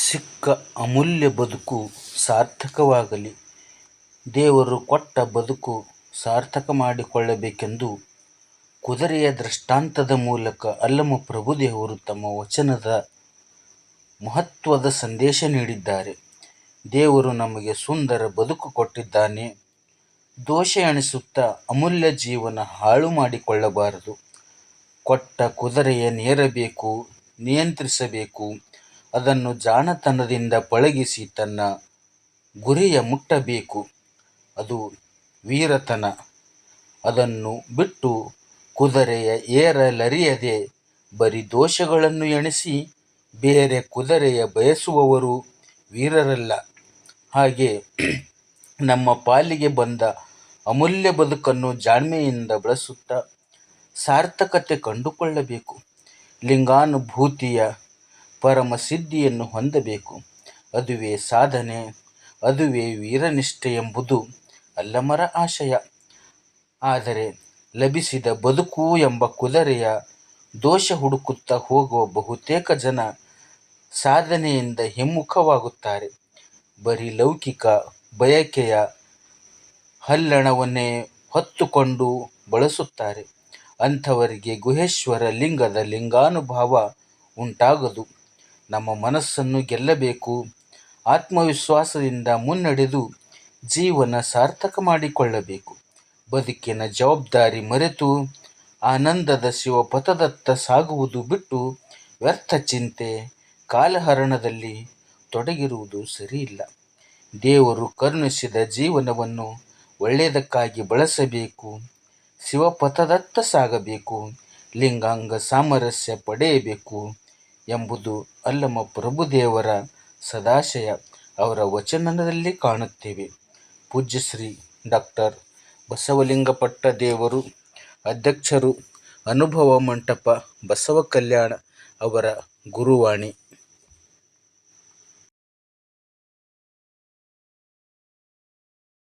ಸಿಕ್ಕ ಅಮೂಲ್ಯ ಬದುಕು ಸಾರ್ಥಕವಾಗಲಿ. ದೇವರು ಕೊಟ್ಟ ಬದುಕು ಸಾರ್ಥಕ ಮಾಡಿಕೊಳ್ಳಬೇಕೆಂದು ಕುದುರೆಯ ದೃಷ್ಟಾಂತದ ಮೂಲಕ ಅಲ್ಲಮ ಪ್ರಭುದೇವರು ತಮ್ಮ ವಚನದ ಮಹತ್ವದ ಸಂದೇಶ ನೀಡಿದ್ದಾರೆ. ದೇವರು ನಮಗೆ ಸುಂದರ ಬದುಕು ಕೊಟ್ಟಿದ್ದಾನೆ. ದೋಷ ಎಣಿಸುತ್ತಾ ಅಮೂಲ್ಯ ಜೀವನ ಹಾಳು ಮಾಡಿಕೊಳ್ಳಬಾರದು. ಕೊಟ್ಟ ಕುದುರೆಯ ನೇರಬೇಕು, ನಿಯಂತ್ರಿಸಬೇಕು. ಅದನ್ನು ಜಾಣತನದಿಂದ ಪಳಗಿಸಿ ತನ್ನ ಗುರಿಯ ಮುಟ್ಟಬೇಕು. ಅದು ವೀರತನ. ಅದನ್ನು ಬಿಟ್ಟು ಕುದುರೆಯ ಏರಲರಿಯದೆ ಬರೀ ದೋಷಗಳನ್ನು ಎಣಿಸಿ ಬೇರೆ ಕುದುರೆಯ ಬಯಸುವವರು ವೀರರಲ್ಲ. ಹಾಗೆ ನಮ್ಮ ಪಾಲಿಗೆ ಬಂದ ಅಮೂಲ್ಯ ಬದುಕನ್ನು ಜಾಣ್ಮೆಯಿಂದ ಬಳಸುತ್ತಾ ಸಾರ್ಥಕತೆ ಕಂಡುಕೊಳ್ಳಬೇಕು. ಲಿಂಗಾನುಭೂತಿಯ ಪರಮ ಸಿದ್ಧಿಯನ್ನು ಹೊಂದಬೇಕು. ಅದುವೇ ಸಾಧನೆ, ಅದುವೇ ವೀರನಿಷ್ಠೆ ಎಂಬುದು ಅಲ್ಲಮರ ಆಶಯ. ಆದರೆ ಲಭಿಸಿದ ಬದುಕು ಎಂಬ ಕುದುರೆಯ ದೋಷ ಹುಡುಕುತ್ತಾ ಹೋಗುವ ಬಹುತೇಕ ಜನ ಸಾಧನೆಯಿಂದ ಹಿಮ್ಮುಖವಾಗುತ್ತಾರೆ. ಬರೀ ಲೌಕಿಕ ಬಯಕೆಯ ಹಲ್ಲಣವನ್ನೇ ಹೊತ್ತುಕೊಂಡು ಬಳಸುತ್ತಾರೆ. ಅಂಥವರಿಗೆ ಗುಹೇಶ್ವರ ಲಿಂಗದ ಲಿಂಗಾನುಭಾವ ಉಂಟಾಗದು. ನಮ್ಮ ಮನಸ್ಸನ್ನು ಗೆಲ್ಲಬೇಕು. ಆತ್ಮವಿಶ್ವಾಸದಿಂದ ಮುನ್ನಡೆದು ಜೀವನ ಸಾರ್ಥಕ ಮಾಡಿಕೊಳ್ಳಬೇಕು. ಬದುಕಿನ ಜವಾಬ್ದಾರಿ ಮರೆತು ಆನಂದದ ಶಿವಪಥದತ್ತ ಸಾಗುವುದು ಬಿಟ್ಟು ವ್ಯರ್ಥ ಚಿಂತೆ ಕಾಲಹರಣದಲ್ಲಿ ತೊಡಗಿರುವುದು ಸರಿಯಿಲ್ಲ. ದೇವರು ಕರುಣಿಸಿದ ಜೀವನವನ್ನು ಒಳ್ಳೆಯದಕ್ಕಾಗಿ ಬಳಸಬೇಕು. ಶಿವಪಥದತ್ತ ಸಾಗಬೇಕು. ಲಿಂಗಾಂಗ ಸಾಮರಸ್ಯ ಪಡೆಯಬೇಕು. ಎಂಬುದು ಅಲ್ಲಮ ಪ್ರಭುದೇವರ ಸದಾಶಯ. ಅವರ ವಚನದಲ್ಲಿ ಕಾಣುತ್ತೇವೆ. ಪೂಜ್ಯ ಶ್ರೀ ಡಾಕ್ಟರ್ ಬಸವಲಿಂಗಪಟ್ಟ ದೇವರು, ಅಧ್ಯಕ್ಷರು, ಅನುಭವ ಮಂಟಪ ಬಸವ ಕಲ್ಯಾಣ ಅವರ ಗುರುವಾಣಿ.